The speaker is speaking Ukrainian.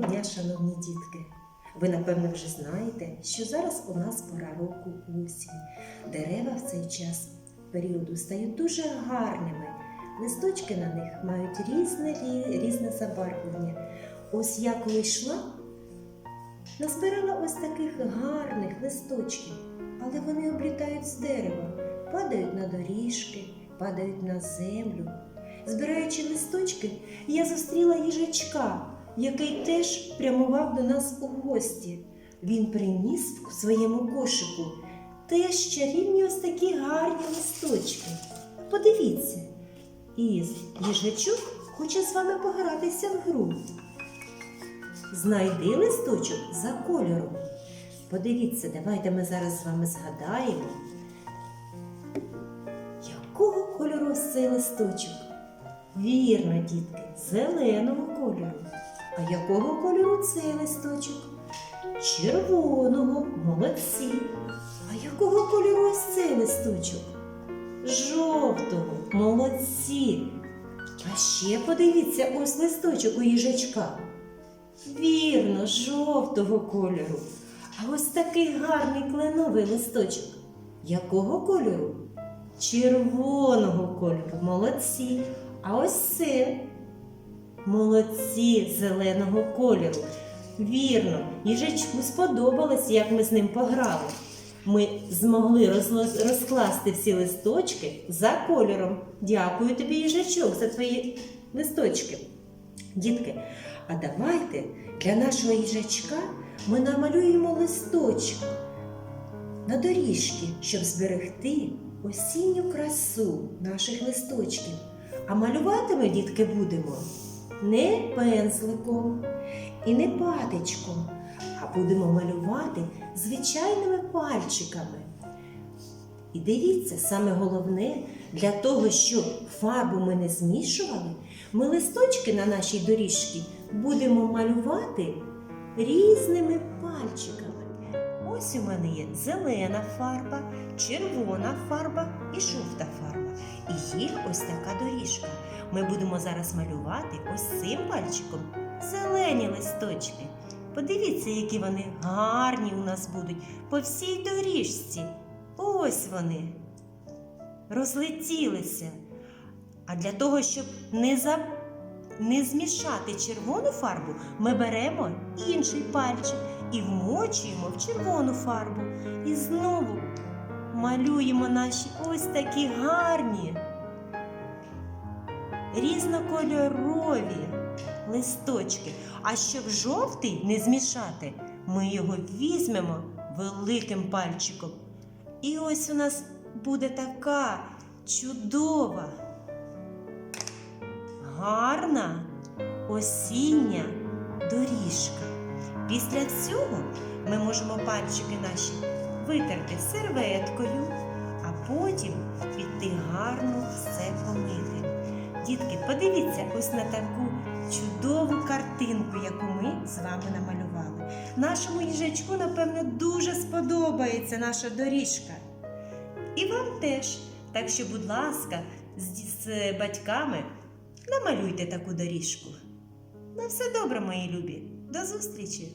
дня, шановні дітки! Ви, напевно, вже знаєте, що зараз у нас пора року осінь. Дерева в цей час періоду стають дуже гарними. Листочки на них мають різне, різне забарвлення. Ось я коли йшла, назбирала ось таких гарних листочків, але вони облітають з дерева, падають на доріжки, падають на землю. Збираючи листочки, я зустріла їжачка, який теж прямував до нас у гості. Він приніс в своєму кошику теж чарівні ось такі гарні листочки. Подивіться, і їжачок хоче з вами погратися в гру. Знайди листочок за кольором. Подивіться, давайте ми зараз з вами згадаємо, якого кольору цей листочок. Вірно, дітки, зеленого кольору. А якого кольору цей листочок? Червоного, молодці. А якого кольору ось цей листочок? Жовтого, молодці. А ще подивіться ось листочок у їжачка. Вірно, жовтого кольору. А ось такий гарний кленовий листочок. Якого кольору? Червоного кольору. Молодці. А ось це молодці зеленого кольору. Вірно, їжачку сподобалось, як ми з ним пограли. Ми змогли розкласти всі листочки за кольором. Дякую тобі, їжачок, за твої листочки. Дітки, а давайте для нашого їжачка ми намалюємо листочок на доріжки, щоб зберегти осінню красу наших листочків. А малювати ми, дітки, будемо не пензликом і не патичком, а будемо малювати звичайними пальчиками. І дивіться, саме головне, для того, щоб фарбу ми не змішували, ми листочки на нашій доріжці будемо малювати різними пальчиками. Ось у мене є зелена фарба, червона фарба і жовта фарба. І є ось така доріжка. Ми будемо зараз малювати ось цим пальчиком зелені листочки. Подивіться, які вони гарні у нас будуть по всій доріжці. Ось вони розлетілися. А для того, щоб не, за... не змішати червону фарбу, ми беремо інший пальчик і вмочуємо в червону фарбу. І знову малюємо наші ось такі гарні, різнокольорові листочки. А щоб жовтий не змішати, ми його візьмемо великим пальчиком. І ось у нас буде така чудова, гарна осіння доріжка. Після цього ми можемо пальчики наші витерти серветкою, а потім піти гарно все помити. Дітки, подивіться ось на таку чудову картинку, яку ми з вами намалювали. Нашому їжачку, напевно, дуже сподобається наша доріжка. І вам теж. Так що, будь ласка, з, з батьками намалюйте таку доріжку. На все добре, мої любі. До зустрічі!